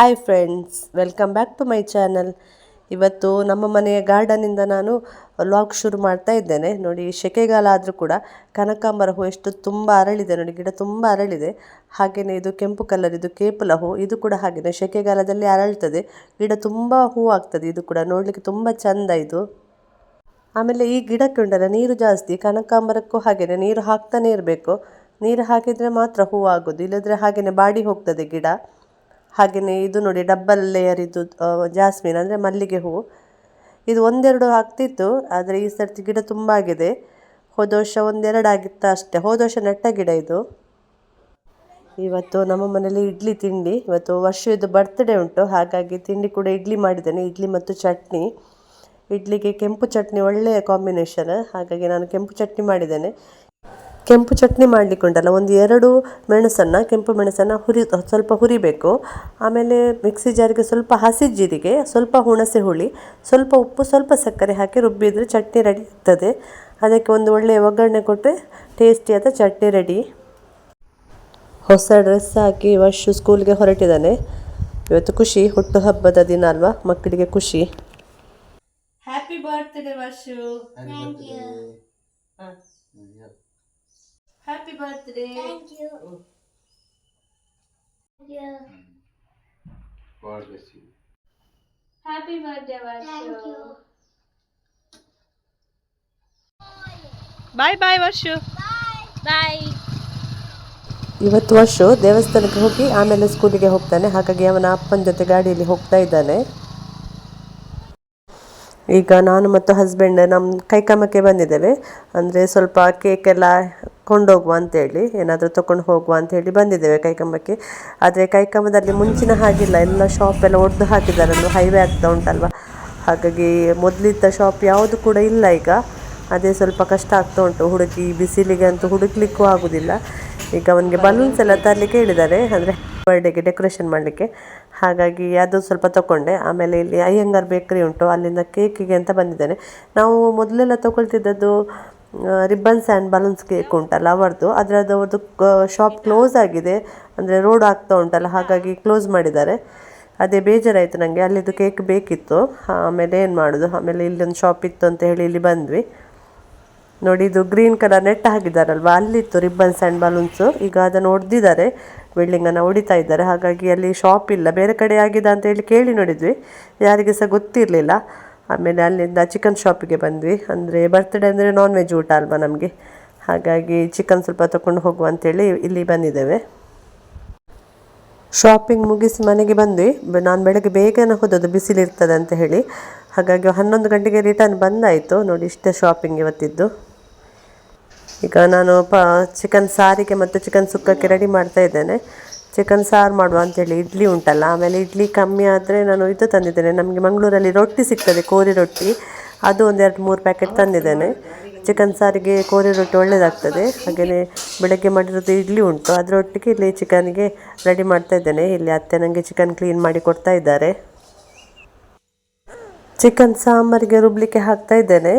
Hi friends welcome back to my channel ಇವತ್ತು ನಮ್ಮ ಮನೆಯ ಗಾರ್ಡನಿಂದ ನಾನು ವ್ಲಾಗ್ ಶುರು ಮಾಡ್ತಾ ಇದ್ದೇನೆ. ನೋಡಿ ಸೆಕೆಗಾಲ ಆದರೂ ಕೂಡ ಕನಕಾಂಬರ ಹೂ ಎಷ್ಟು ತುಂಬ ಅರಳಿದೆ. ನೋಡಿ, ಗಿಡ ತುಂಬ ಅರಳಿದೆ. ಹಾಗೆಯೇ ಇದು ಕೆಂಪು ಕಲರ್ ಇದು ಕೇಪುಲ ಹೂ, ಇದು ಕೂಡ ಹಾಗೆಯೇ ಸೆಕೆಗಾಲದಲ್ಲಿ ಅರಳ್ತದೆ. ಗಿಡ ತುಂಬ ಹೂ ಆಗ್ತದೆ. ಇದು ಕೂಡ ನೋಡಲಿಕ್ಕೆ ತುಂಬ ಚೆಂದ ಇದು. ಆಮೇಲೆ ಈ ಗಿಡಕ್ಕೆ ಉಂಟಲ್ಲ, ನೀರು ಜಾಸ್ತಿ, ಕನಕಾಂಬರಕ್ಕೂ ಹಾಗೆಯೇ ನೀರು ಹಾಕ್ತಾನೆ ಇರಬೇಕು. ನೀರು ಹಾಕಿದರೆ ಮಾತ್ರ ಹೂ ಆಗೋದು, ಇಲ್ಲದ್ರೆ ಹಾಗೆಯೇ ಬಾಡಿ ಹೋಗ್ತದೆ ಗಿಡ. ಹಾಗೆಯೇ ಇದು ನೋಡಿ ಡಬ್ಬಲ್ ಲೇಯರ್ ಇದು ಜಾಸ್ಮಿನ್ ಅಂದರೆ ಮಲ್ಲಿಗೆ ಹೂವು. ಇದು ಒಂದೆರಡು ಆಗ್ತಿತ್ತು, ಆದರೆ ಈ ಸರ್ತಿ ಗಿಡ ತುಂಬ ಆಗಿದೆ. ಹೋದ ವರ್ಷ ಒಂದೆರಡು ಆಗಿತ್ತು ಅಷ್ಟೇ. ಹೋದ ವರ್ಷ ನೆಟ್ಟ ಗಿಡ ಇದು. ಇವತ್ತು ನಮ್ಮ ಮನೇಲಿ ಇಡ್ಲಿ ತಿಂಡಿ, ಇವತ್ತು ವರ್ಷದ್ದು ಬರ್ತ್ಡೇ ಉಂಟು, ಹಾಗಾಗಿ ತಿಂಡಿ ಕೂಡ ಇಡ್ಲಿ ಮಾಡಿದ್ದೇನೆ, ಇಡ್ಲಿ ಮತ್ತು ಚಟ್ನಿ. ಇಡ್ಲಿಗೆ ಕೆಂಪು ಚಟ್ನಿ ಒಳ್ಳೆಯ ಕಾಂಬಿನೇಷನ್ ಹಾಗಾಗಿ ನಾನು ಕೆಂಪು ಚಟ್ನಿ ಮಾಡಿದ್ದೇನೆ. ಕೆಂಪು ಚಟ್ನಿ ಮಾಡಲಿಕ್ಕೆ ಉಂಟಲ್ಲ ಒಂದು ಎರಡು ಮೆಣಸನ್ನು ಕೆಂಪು ಮೆಣಸನ್ನು ಹುರಿ ಸ್ವಲ್ಪ ಹುರಿಬೇಕು. ಆಮೇಲೆ ಮಿಕ್ಸಿ ಜಾರಿಗೆ ಸ್ವಲ್ಪ ಹಸಿ ಜೀರಿಗೆ ಸ್ವಲ್ಪ ಹುಣಸೆ ಹುಳಿ ಸ್ವಲ್ಪ ಉಪ್ಪು ಸ್ವಲ್ಪ ಸಕ್ಕರೆ ಹಾಕಿ ರುಬ್ಬಿದರೆ ಚಟ್ನಿ ರೆಡಿ ಇರ್ತದೆ ಅದಕ್ಕೆ ಒಂದು ಒಳ್ಳೆಯ ಒಗ್ಗರಣೆ ಕೊಟ್ಟರೆ ಟೇಸ್ಟಿಯಾದ ಚಟ್ನಿ ರೆಡಿ. ಹೊಸ ಡ್ರೆಸ್ ಹಾಕಿ ವರ್ಷು ಸ್ಕೂಲ್ಗೆ ಹೊರಟಿದ್ದಾನೆ. ಇವತ್ತು ಖುಷಿ ಹುಟ್ಟುಹಬ್ಬದ ದಿನ ಅಲ್ವಾ? ಮಕ್ಕಳಿಗೆ ಖುಷಿ. Happy birthday Varshu happy birthday Thank you. Yeah. God bless you. Happy birthday Thank you. Bye bye Varshu Bye. ಇವತ್ತು ವರ್ಷು ದೇವಸ್ಥಾನಕ್ಕೆ ಹೋಗಿ ಆಮೇಲೆ ಸ್ಕೂಲಿಗೆ ಹೋಗ್ತಾನೆ ಹಾಗಾಗಿ ಅವನ ಅಪ್ಪನ ಜೊತೆ ಗಾಡಿಯಲ್ಲಿ ಹೋಗ್ತಾ ಇದ್ದಾನೆ ಈಗ ನಾನು ಮತ್ತು ಹಸ್ಬೆಂಡ್ ನಮ್ಮ ಕೈಕಮಕ್ಕೆ ಬಂದಿದ್ದೇವೆ ಅಂದರೆ ಸ್ವಲ್ಪ ಕೇಕ್ ಎಲ್ಲ ಕೊಂಡೋಗುವ ಅಂತೇಳಿ, ಏನಾದರೂ ತಗೊಂಡು ಹೋಗುವ ಅಂತೇಳಿ ಬಂದಿದ್ದೇವೆ ಕೈಕಂಬಕ್ಕೆ. ಆದರೆ ಕೈಕಂಬದಲ್ಲಿ ಮುಂಚಿನ ಹಾಗಿಲ್ಲ, ಎಲ್ಲ ಶಾಪ್ ಎಲ್ಲ ಒಡೆದು ಹಾಕಿದ್ದಾರಲ್ವ ಹೈವೇ ಆಗ್ತಾ ಉಂಟಲ್ವ? ಹಾಗಾಗಿ ಮೊದಲಿದ್ದ ಶಾಪ್ ಯಾವುದು ಕೂಡ ಇಲ್ಲ ಈಗ. ಅದೇ ಸ್ವಲ್ಪ ಕಷ್ಟ ಆಗ್ತಾ ಉಂಟು, ಹುಡುಕಿ ಬಿಸಿಲಿಗೆ ಅಂತೂ ಹುಡುಕ್ಲಿಕ್ಕೂ ಆಗುದಿಲ್ಲ. ಈಗ ಅವನಿಗೆ ಬಲೂನ್ಸ್ ಎಲ್ಲ ತರಲಿಕ್ಕೆ ಹೇಳಿದ್ದಾರೆ, ಅಂದರೆ ಬರ್ಡೇಗೆ ಡೆಕೋರೇಷನ್ ಮಾಡಲಿಕ್ಕೆ. ಹಾಗಾಗಿ ಅದು ಸ್ವಲ್ಪ ತಗೊಂಡೆ ಆಮೇಲೆ ಇಲ್ಲಿ ಅಯ್ಯಂಗಾರ್ ಬೇಕ್ರಿ ಉಂಟು, ಅಲ್ಲಿಂದ ಕೇಕಿಗೆ ಅಂತ ಬಂದಿದ್ದೇನೆ. ನಾವು ಮೊದಲೆಲ್ಲ ತಗೊಳ್ತಿದ್ದದ್ದು ರಿಬ್ಬನ್ಸ್ ಆ್ಯಂಡ್ ಬಲೂನ್ಸ್ ಕೇಕ್ ಉಂಟಲ್ಲ ಅವರದ್ದು ಅದರದ್ದು ಅವ್ರದ್ದು ಶಾಪ್ ಕ್ಲೋಸ್ ಆಗಿದೆ. ಅಂದರೆ ರೋಡ್ ಆಗ್ತಾ ಉಂಟಲ್ಲ, ಹಾಗಾಗಿ ಕ್ಲೋಸ್ ಮಾಡಿದ್ದಾರೆ. ಅದೇ ಬೇಜಾರಾಯಿತು ನನಗೆ ಅಲ್ಲಿದ್ದು ಕೇಕ್ ಬೇಕಿತ್ತು. ಆಮೇಲೆ ಏನು ಮಾಡೋದು? ಆಮೇಲೆ ಇಲ್ಲೊಂದು ಶಾಪ್ ಇತ್ತು ಅಂತ ಹೇಳಿ ಇಲ್ಲಿ ಬಂದ್ವಿ. ನೋಡಿ, ಇದು ಗ್ರೀನ್ ಕಲರ್ ನೆಟ್ ಹಾಕಿದ್ದಾರಲ್ವಾ ಅಲ್ಲಿತ್ತು ರಿಬ್ಬನ್ಸ್ ಆ್ಯಂಡ್ ಬಲೂನ್ಸು ಈಗ ಅದನ್ನು ಹೊಡೆದಿದ್ದಾರೆ ಬಿಲ್ಡಿಂಗನ್ನು ಹೊಡಿತಾ ಇದ್ದಾರೆ. ಹಾಗಾಗಿ ಅಲ್ಲಿ ಶಾಪ್ ಇಲ್ಲ. ಬೇರೆ ಕಡೆ ಆಗಿದೆ ಅಂತ ಹೇಳಿ ಕೇಳಿ ನೋಡಿದ್ವಿ. ಯಾರಿಗೆ ಸಹ ಗೊತ್ತಿರಲಿಲ್ಲ. ಆಮೇಲೆ ಅಲ್ಲಿಂದ ಚಿಕನ್ ಶಾಪಿಗೆ ಬಂದ್ವಿ. ಅಂದರೆ ಬರ್ತ್ಡೇ ಅಂದರೆ ನಾನ್ ವೆಜ್ ಊಟ ಅಲ್ವಾ ನಮಗೆ? ಹಾಗಾಗಿ ಚಿಕನ್ ಸ್ವಲ್ಪ ತಗೊಂಡು ಹೋಗುವ ಅಂತೇಳಿ ಇಲ್ಲಿ ಬಂದಿದ್ದೇವೆ. ಶಾಪಿಂಗ್ ಮುಗಿಸಿ ಮನೆಗೆ ಬಂದ್ವಿ. ನಾನು ಬೆಳಗ್ಗೆ ಬೇಗನೆ ಹೋದದ್ದು ಬಿಸಿಲಿರ್ತದೆ ಅಂತ ಹೇಳಿ. ಹಾಗಾಗಿ ಹನ್ನೊಂದು ಗಂಟೆಗೆ ರಿಟರ್ನ್ ಬಂದಾಯಿತು. ನೋಡಿ ಇಷ್ಟೇ ಶಾಪಿಂಗ್ ಇವತ್ತಿದ್ದು. ಈಗ ನಾನು ಪ ಚಿಕನ್ ಸಾರಿಗೆ ಮತ್ತು ಚಿಕನ್ ಸುಕ್ಕಕ್ಕೆ ರೆಡಿ ಮಾಡ್ತಾ ಇದ್ದೇನೆ. ಚಿಕನ್ ಸಾರು ಮಾಡುವ ಅಂತೇಳಿ ಇಡ್ಲಿ ಉಂಟಲ್ಲ, ಆಮೇಲೆ ಇಡ್ಲಿ ಕಮ್ಮಿ ಆದರೆ ನಾನು ಇದು ತಂದಿದ್ದೇನೆ. ನಮಗೆ ಮಂಗಳೂರಲ್ಲಿ ರೊಟ್ಟಿ ಸಿಗ್ತದೆ, ಕೋರಿ ರೊಟ್ಟಿ. ಅದು ಒಂದೆರಡು ಮೂರು ಪ್ಯಾಕೆಟ್ ತಂದಿದ್ದೇನೆ. ಚಿಕನ್ ಸಾರಿಗೆ ಕೋರಿ ರೊಟ್ಟಿ ಒಳ್ಳೆಯದಾಗ್ತದೆ ಹಾಗೆಯೇ ಬೆಳಗ್ಗೆ ಮಾಡಿರೋದು ಇಡ್ಲಿ ಉಂಟು. ಅದರೊಟ್ಟಿಗೆ ಇಲ್ಲಿ ಚಿಕನ್ಗೆ ರೆಡಿ ಮಾಡ್ತಾ ಇದ್ದೇನೆ. ಇಲ್ಲಿ ಅತ್ತೆ ನನಗೆ ಚಿಕನ್ ಕ್ಲೀನ್ ಮಾಡಿ ಕೊಡ್ತಾ ಇದ್ದಾರೆ. ಚಿಕನ್ ಸಾಂಬಾರಿಗೆ ರುಬ್ಲಿಕ್ಕೆ ಹಾಕ್ತಾ ಇದ್ದೇನೆ.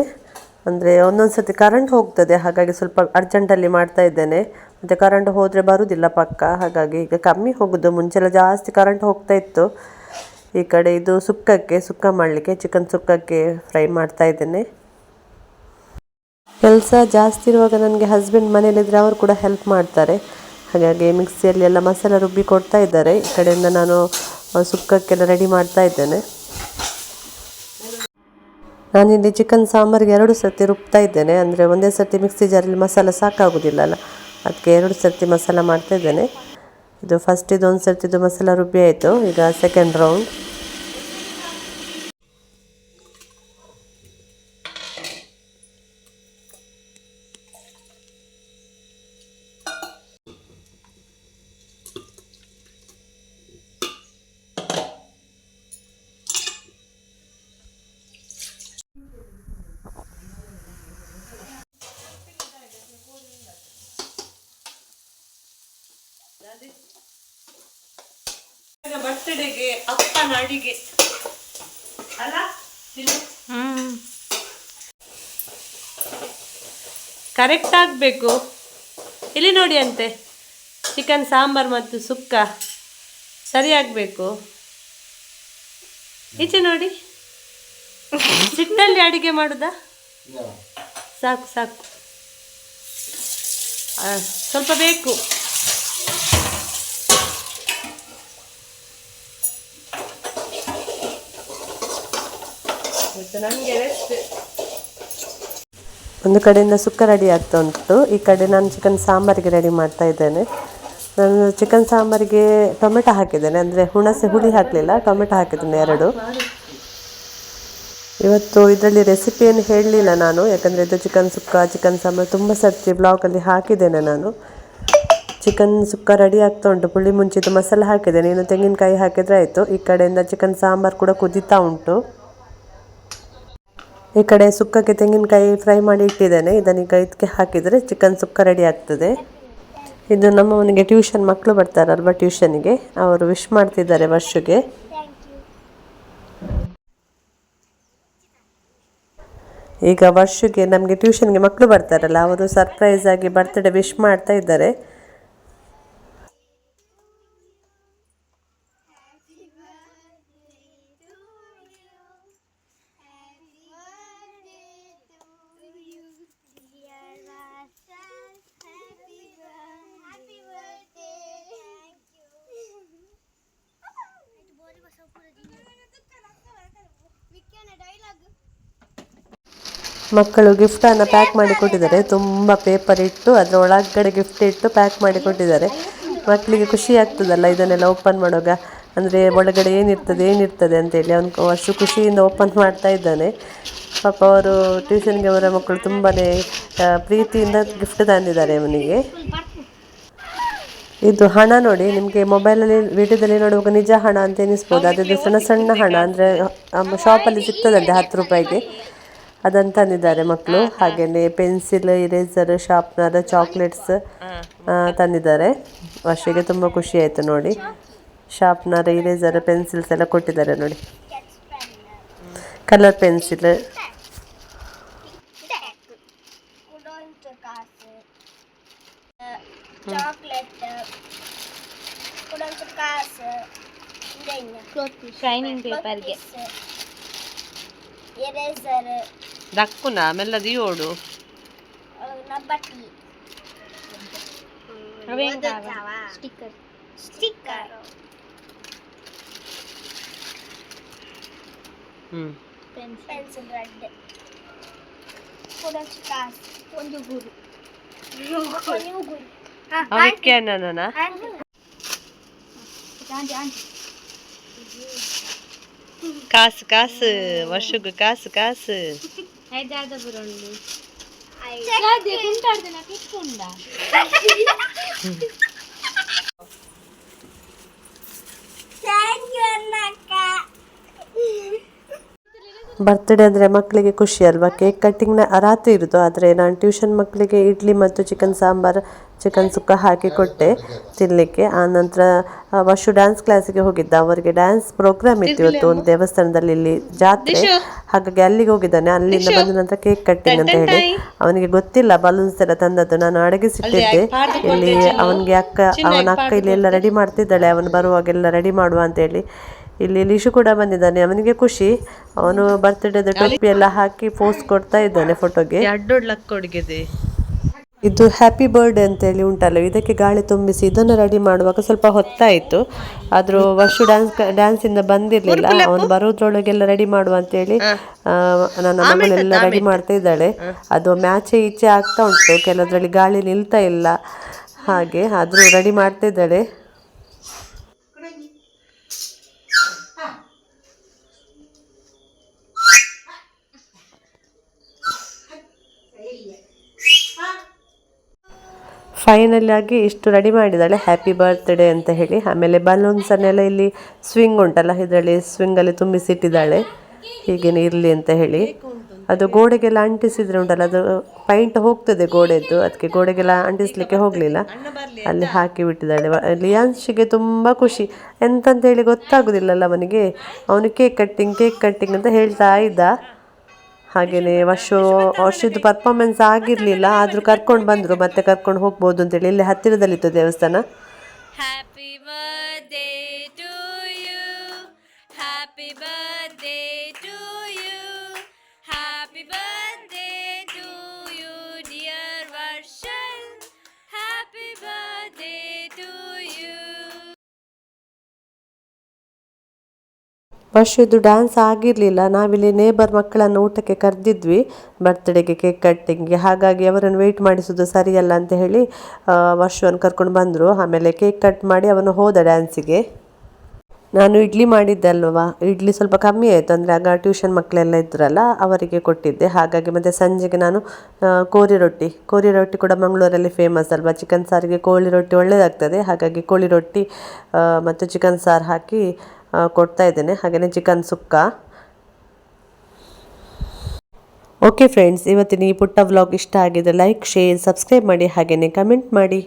ಅಂದರೆ ಒಂದೊಂದು ಸರ್ತಿ ಕರೆಂಟ್ ಹೋಗ್ತದೆ, ಹಾಗಾಗಿ ಸ್ವಲ್ಪ ಅರ್ಜೆಂಟಲ್ಲಿ ಮಾಡ್ತಾ ಇದ್ದೇನೆ. ಮತ್ತು ಕರೆಂಟ್ ಹೋದರೆ ಬರುವುದಿಲ್ಲ ಪಕ್ಕ. ಹಾಗಾಗಿ ಈಗ ಕಮ್ಮಿ ಹೋಗೋದು. ಮುಂಚೆಲ್ಲ ಜಾಸ್ತಿ ಕರೆಂಟ್ ಹೋಗ್ತಾ ಇತ್ತು. ಈ ಕಡೆ ಇದು ಸುಕ್ಕಕ್ಕೆ, ಸುಕ್ಕ ಮಾಡಲಿಕ್ಕೆ ಚಿಕನ್ ಸುಕ್ಕಕ್ಕೆ ಫ್ರೈ ಮಾಡ್ತಾ ಇದ್ದೇನೆ. ಕೆಲಸ ಜಾಸ್ತಿ ಇರುವಾಗ ನನಗೆ ಹಸ್ಬೆಂಡ್ ಮನೇಲಿದ್ದರೆ ಅವರು ಕೂಡ ಹೆಲ್ಪ್ ಮಾಡ್ತಾರೆ. ಹಾಗಾಗಿ ಮಿಕ್ಸಿಯಲ್ಲಿ ಎಲ್ಲ ಮಸಾಲ ರುಬ್ಬಿ ಕೊಡ್ತಾ ಇದ್ದಾರೆ. ಈ ಕಡೆಯಿಂದ ನಾನು ಸುಕ್ಕಕ್ಕೆಲ್ಲ ರೆಡಿ ಮಾಡ್ತಾ ಇದ್ದೇನೆ. ನಾನಿಲ್ಲಿ ಚಿಕನ್ ಸಾಂಬಾರಿಗೆ ಎರಡು ಸರ್ತಿ ರುಬ್ತಾ ಇದ್ದೇನೆ. ಅಂದರೆ ಒಂದೇ ಸರ್ತಿ ಮಿಕ್ಸಿ ಜಾರಲ್ಲಿ ಮಸಾಲ ಸಾಕಾಗೋದಿಲ್ಲಲ್ಲ ಅದಕ್ಕೆ ಎರಡು ಸರ್ತಿ ಮಸಾಲ ಮಾಡ್ತಾ ಇದ್ದೇನೆ. ಇದು ಫಸ್ಟ್ ಇದು ಒಂದು ಸರ್ತಿದು ಮಸಾಲ ರುಬ್ಬಿ ಆಯಿತು. ಈಗ ಸೆಕೆಂಡ್ ರೌಂಡ್ ಬರ್ತ್ಡೇಗೆ ಅಪ್ಪನ ಅಡಿಗೆ ಅಲ್ಲ ಕರೆಕ್ಟ್ ಆಗಬೇಕು ಇಲ್ಲಿ ನೋಡಿ ಅಂತೆ. ಚಿಕನ್ ಸಾಂಬಾರ್ ಮತ್ತು ಸುಕ್ಕ ಸರಿ ಆಗಬೇಕು. ಈಚೆ ನೋಡಿ. ಸಿಟ್ಟಲ್ಲಿ ಅಡಿಗೆ ಮಾಡುದಾ? ಸಾಕು ಸಾಕು. ಸ್ವಲ್ಪ ಬೇಕು. ಮತ್ತೆ ನನಗೆ ರೆಸ್ಟ್ ಒಂದು ಕಡೆಯಿಂದ ಸುಕ್ಕ ರೆಡಿ ಆಗ್ತಾ ಉಂಟು. ಈ ಕಡೆ ನಾನು ಚಿಕನ್ ಸಾಂಬಾರಿಗೆ ರೆಡಿ ಮಾಡ್ತಾ ಇದ್ದೇನೆ. ನಾನು ಚಿಕನ್ ಸಾಂಬಾರಿಗೆ ಟೊಮೆಟೊ ಹಾಕಿದ್ದೇನೆ. ಅಂದರೆ ಹುಣಸೆ ಹುಳಿ ಹಾಕಲಿಲ್ಲ, ಟೊಮೆಟೊ ಹಾಕಿದ್ದೇನೆ ಎರಡು. ಇವತ್ತು ಇದರಲ್ಲಿ ರೆಸಿಪಿಯನ್ನು ಹೇಳಲಿಲ್ಲ ನಾನು. ಯಾಕಂದರೆ ಇದು ಚಿಕನ್ ಸುಕ್ಕ ಚಿಕನ್ ಸಾಂಬಾರು ತುಂಬ ಸರ್ತಿ ಬ್ಲಾಗಲ್ಲಿ ಹಾಕಿದ್ದೇನೆ ನಾನು. ಚಿಕನ್ ಸುಕ್ಕ ರೆಡಿ ಆಗ್ತಾ ಉಂಟು. ಪುಳಿ ಮುಂಚಿದ್ದು ಮಸಾಲೆ ಹಾಕಿದ್ದೇನೆ. ಇನ್ನು ತೆಂಗಿನಕಾಯಿ ಹಾಕಿದರೆ ಆಯಿತು. ಈ ಕಡೆಯಿಂದ ಚಿಕನ್ ಸಾಂಬಾರು ಕೂಡ ಕುದೀತಾ ಉಂಟು. ಈ ಕಡೆ ಸುಕ್ಕಕ್ಕೆ ತೆಂಗಿನಕಾಯಿ ಫ್ರೈ ಮಾಡಿ ಇಟ್ಟಿದ್ದೇನೆ. ಇದನ್ನೀಗ ಇದಕ್ಕೆ ಹಾಕಿದರೆ ಚಿಕನ್ ಸುಕ್ಕ ರೆಡಿ ಆಗ್ತದೆ. ಇದು ನಮ್ಮ ಮನೆಗೆ ಟ್ಯೂಷನ್ ಮಕ್ಕಳು ಬರ್ತಾರಲ್ವ ಟ್ಯೂಷನ್ಗೆ ಅವರು ವಿಶ್ ಮಾಡ್ತಿದ್ದಾರೆ ವರ್ಷಗೆ ಈಗ ವರ್ಷಕ್ಕೆ ನಮಗೆ ಟ್ಯೂಷನ್ಗೆ ಮಕ್ಕಳು ಬರ್ತಾರಲ್ಲ, ಅವರು ಸರ್ಪ್ರೈಸ್ ಆಗಿ ಬರ್ತ್ಡೇ ವಿಶ್ ಮಾಡ್ತಾ ಇದ್ದಾರೆ. ಮಕ್ಕಳು ಗಿಫ್ಟನ್ನು ಪ್ಯಾಕ್ ಮಾಡಿ ಕೊಟ್ಟಿದ್ದಾರೆ. ತುಂಬ ಪೇಪರ್ ಇಟ್ಟು ಅದರ ಒಳಗಡೆ ಗಿಫ್ಟ್ ಇಟ್ಟು ಪ್ಯಾಕ್ ಮಾಡಿ ಕೊಟ್ಟಿದ್ದಾರೆ. ಮಕ್ಕಳಿಗೆ ಖುಷಿ ಆಗ್ತದಲ್ಲ ಇದನ್ನೆಲ್ಲ ಓಪನ್ ಮಾಡುವಾಗ? ಅಂದರೆ ಒಳಗಡೆ ಏನಿರ್ತದೆ ಏನಿರ್ತದೆ ಅಂತೇಳಿ ಅವನು ಅಷ್ಟು ಖುಷಿಯಿಂದ ಓಪನ್ ಮಾಡ್ತಾ ಇದ್ದಾನೆ. ಪಾಪ ಅವರು ಟ್ಯೂಷನ್ಗೆ ಅವರ ಮಕ್ಕಳು ತುಂಬಾ ಪ್ರೀತಿಯಿಂದ ಗಿಫ್ಟ್ ತಂದಿದ್ದಾರೆ ಅವನಿಗೆ. ಇದು ಹಣ ನೋಡಿ, ನಿಮಗೆ ಮೊಬೈಲಲ್ಲಿ, ವಿಡಿಯೋದಲ್ಲಿ ನೋಡುವಾಗ ನಿಜ ಹಣ ಅಂತ ಎನಿಸ್ಬೋದು. ಅದ್ರದ್ದು ಸಣ್ಣ ಸಣ್ಣ ಹಣ ಅಂದರೆ ಶಾಪಲ್ಲಿ ಸಿಗ್ತದಂತೆ ಹತ್ತು ರೂಪಾಯಿಗೆ. ಅದನ್ನು ತಂದಿದ್ದಾರೆ ಮಕ್ಕಳು ಹಾಗೆಯೇ ಪೆನ್ಸಿಲ್ ಇರೇಸರ್ ಶಾರ್ಪ್ನರ್ ಚಾಕ್ಲೇಟ್ಸ್ ತಂದಿದ್ದಾರೆ. ವರ್ಷಿಗೆ ತುಂಬ ಖುಷಿ ಆಯಿತು ನೋಡಿ. ಶಾರ್ಪ್ನರ್ ಇರೇಸರ್ ಪೆನ್ಸಿಲ್ಸ್ ಎಲ್ಲ ಕೊಟ್ಟಿದ್ದಾರೆ ನೋಡಿ. ಕಲರ್ ಪೆನ್ಸಿಲ್ ಶೈನಿಂಗ್ ಪೇಪರ್ಗೆ ದಕ್ಕುನ ಓಡು ನಬ್ಬಟ್ಟಿ ಸ್ಟಿಕ್ಕರ್ ಸ್ಟಿಕ್ಕರ್ ಪೆನ್ಸಿಲ್ ರೆಡ್ ಒಂದು ಗುರು ಅವಕ್ಕೆ ನನ್ನ కాసు కాసు వర్షకు కాసు కాసు హైదరాబాద్ రెండు ಬರ್ತ್ಡೇ ಅಂದರೆ ಮಕ್ಕಳಿಗೆ ಖುಷಿ ಅಲ್ವಾ? ಕೇಕ್ ಕಟ್ಟಿಂಗ್ನ ರಾತ್ರಿ ಇರೋದು ಆದರೆ ನಾನು ಟ್ಯೂಷನ್ ಮಕ್ಕಳಿಗೆ ಇಡ್ಲಿ ಮತ್ತು ಚಿಕನ್ ಸಾಂಬಾರು ಚಿಕನ್ ಸುಕ್ಕ ಹಾಕಿ ಕೊಟ್ಟೆ ತಿನ್ನಲಿಕ್ಕೆ ಆನಂತರ ವಶು ಡ್ಯಾನ್ಸ್ ಕ್ಲಾಸಿಗೆ ಹೋಗಿದ್ದ. ಅವರಿಗೆ ಡ್ಯಾನ್ಸ್ ಪ್ರೋಗ್ರಾಮ್ ಇತ್ತು ಇವತ್ತು ಒಂದು ದೇವಸ್ಥಾನದಲ್ಲಿ ಇಲ್ಲಿ ಜಾತ್ರೆ. ಹಾಗಾಗಿ ಅಲ್ಲಿಗೆ ಹೋಗಿದ್ದಾನೆ. ಅಲ್ಲಿಂದ ಬಂದ ನಂತರ ಕೇಕ್ ಕಟ್ಟಿಂಗ್ ಅಂತ ಹೇಳಿ. ಅವನಿಗೆ ಗೊತ್ತಿಲ್ಲ ಬಲೂನ್ಸ್ ಎಲ್ಲ ತಂದದ್ದು. ನಾನು ಅಡಗಿಸಿಟ್ಟಿದ್ದೆ. ಇಲ್ಲಿ ಅವನಿಗೆ ಅಕ್ಕ ಅವನ ಅಕ್ಕ ಇಲ್ಲಿ ಎಲ್ಲ ರೆಡಿ ಮಾಡ್ತಿದ್ದಾಳೆ. ಅವನು ಬರುವಾಗೆಲ್ಲ ರೆಡಿ ಮಾಡುವ ಅಂತೇಳಿ ಇಲ್ಲಿ ಲಿಶು ಕೂಡ ಬಂದಿದ್ದಾನೆ. ಅವನಿಗೆ ಖುಷಿ. ಅವನು ಬರ್ತ್ಡೇದ ಟೊಪ್ಪಿ ಎಲ್ಲ ಹಾಕಿ ಪೋಸ್ ಕೊಡ್ತಾ ಇದ್ದಾನೆ ಫೋಟೋಗೆ ಇದು ಹ್ಯಾಪಿ ಬರ್ಡೇ ಅಂತೇಳಿ ಉಂಟಲ್ಲ ಇದಕ್ಕೆ ಗಾಳಿ ತುಂಬಿಸಿ ಇದನ್ನು ರೆಡಿ ಮಾಡುವಾಗ ಸ್ವಲ್ಪ ಹೊತ್ತಾಯಿತು. ಆದರೂ ವರ್ಷು ಡ್ಯಾನ್ಸ್ ಡ್ಯಾನ್ಸಿಂದ ಬಂದಿರಲಿಲ್ಲ. ಅವನು ಬರೋದ್ರೊಳಗೆಲ್ಲ ರೆಡಿ ಮಾಡುವ ಅಂತೇಳಿ ನನ್ನ ಮಗಳೆಲ್ಲ ರೆಡಿ ಮಾಡ್ತಾ ಇದ್ದಾಳೆ. ಅದು ಮ್ಯಾಚೆ ಈಚೆ ಆಗ್ತಾ ಉಂಟು. ಕೆಲವರಲ್ಲಿ ಗಾಳಿ ನಿಲ್ತಾ ಇಲ್ಲ. ಹಾಗೆ ಆದರೂ ರೆಡಿ ಮಾಡ್ತಾ ಇದ್ದಾಳೆ. ಫೈನಲ್ ಆಗಿ ಇಷ್ಟು ರೆಡಿ ಮಾಡಿದ್ದಾಳೆ. ಹ್ಯಾಪಿ ಬರ್ತ್ಡೇ ಅಂತ ಹೇಳಿ. ಆಮೇಲೆ ಬಲೂನ್ಸನ್ನೆಲ್ಲ ಇಲ್ಲಿ ಸ್ವಿಂಗ್ ಉಂಟಲ್ಲ, ಇದರಲ್ಲಿ ಸ್ವಿಂಗಲ್ಲಿ ತುಂಬಿಸಿಟ್ಟಿದ್ದಾಳೆ. ಹೀಗೇನೆ ಇರಲಿ ಅಂತ ಹೇಳಿ. ಅದು ಗೋಡೆಗೆಲ್ಲ ಅಂಟಿಸಿದ್ರೆ ಉಂಟಲ್ಲ, ಅದು ಪೈಂಟ್ ಹೋಗ್ತದೆ ಗೋಡೆದ್ದು. ಅದಕ್ಕೆ ಗೋಡೆಗೆಲ್ಲ ಅಂಟಿಸ್ಲಿಕ್ಕೆ ಹೋಗಲಿಲ್ಲ. ಅಲ್ಲಿ ಹಾಕಿ ಬಿಟ್ಟಿದ್ದಾಳೆ. ಲಿಯಾನ್ಶಿಗೆ ತುಂಬ ಖುಷಿ. ಎಂತಂತ ಹೇಳಿ ಗೊತ್ತಾಗೋದಿಲ್ಲಲ್ಲ ಅವನಿಗೆ. ಅವನು ಕೇಕ್ ಕಟ್ಟಿಂಗ್ ಕೇಕ್ ಕಟ್ಟಿಂಗ್ ಅಂತ ಹೇಳ್ತಾ ಇದ್ದ. ಹಾಗೆಯೇ ವರ್ಷ ವರ್ಷದ್ದು ಪರ್ಫಾರ್ಮೆನ್ಸ್ ಆಗಿರಲಿಲ್ಲ, ಆದರೂ ಕರ್ಕೊಂಡು ಬಂದರು, ಮತ್ತೆ ಕರ್ಕೊಂಡು ಹೋಗ್ಬೋದು ಅಂತೇಳಿ ಇಲ್ಲಿ ಹತ್ತಿರದಲ್ಲಿತ್ತು ದೇವಸ್ಥಾನ. Happy birthday to you happy Happy ವರ್ಷದ್ದು ಡ್ಯಾನ್ಸ್ ಆಗಿರಲಿಲ್ಲ. ನಾವಿಲ್ಲಿ ನೇಬರ್ ಮಕ್ಕಳನ್ನು ಊಟಕ್ಕೆ ಕರೆದಿದ್ವಿ. ಬರ್ತ್ಡೇಗೆ ಕೇಕ್ ಕಟ್ಟಿಂಗ್ಗೆ ಹಾಗಾಗಿ ಅವರನ್ನು ವೆಯ್ಟ್ ಮಾಡಿಸೋದು ಸರಿಯಲ್ಲ ಅಂತ ಹೇಳಿ ವರ್ಷವನ್ನು ಕರ್ಕೊಂಡು ಬಂದರು. ಆಮೇಲೆ ಕೇಕ್ ಕಟ್ ಮಾಡಿ ಅವನು ಹೋದ ಡ್ಯಾನ್ಸಿಗೆ ನಾನು ಇಡ್ಲಿ ಮಾಡಿದ್ದೆ ಅಲ್ವಾ? ಇಡ್ಲಿ ಸ್ವಲ್ಪ ಕಮ್ಮಿ ಆಯಿತು. ಅಂದರೆ ಆಗ ಟ್ಯೂಷನ್ ಮಕ್ಕಳೆಲ್ಲ ಇದ್ರಲ್ಲ, ಅವರಿಗೆ ಕೊಟ್ಟಿದ್ದೆ. ಹಾಗಾಗಿ ಮತ್ತು ಸಂಜೆಗೆ ನಾನು ಕೋರಿ ರೊಟ್ಟಿ. ಕೋರಿ ರೊಟ್ಟಿ ಕೂಡ ಮಂಗಳೂರಲ್ಲಿ ಫೇಮಸ್ ಅಲ್ವಾ? ಚಿಕನ್ ಸಾರಿಗೆ ಕೋಳಿ ರೊಟ್ಟಿ ಒಳ್ಳೆಯದಾಗ್ತದೆ ಹಾಗಾಗಿ ಕೋಳಿ ರೊಟ್ಟಿ ಮತ್ತು ಚಿಕನ್ ಸಾರು ಹಾಕಿ ಕೊಡ್ತಾ ಇದ್ದೇನೆ. ಹಾಗೆಯೇ ಚಿಕನ್ ಸುಕ್ಕ. ಓಕೆ ಫ್ರೆಂಡ್ಸ್ ಇವತ್ತಿನ ಈ ಪುಟ್ಟ ವ್ಲಾಗ್ ಇಷ್ಟ ಆಗಿದ್ರೆ ಲೈಕ್ ಶೇರ್ ಸಬ್ಸ್ಕ್ರೈಬ್ ಮಾಡಿ ಹಾಗೆಯೇ ಕಮೆಂಟ್ ಮಾಡಿ.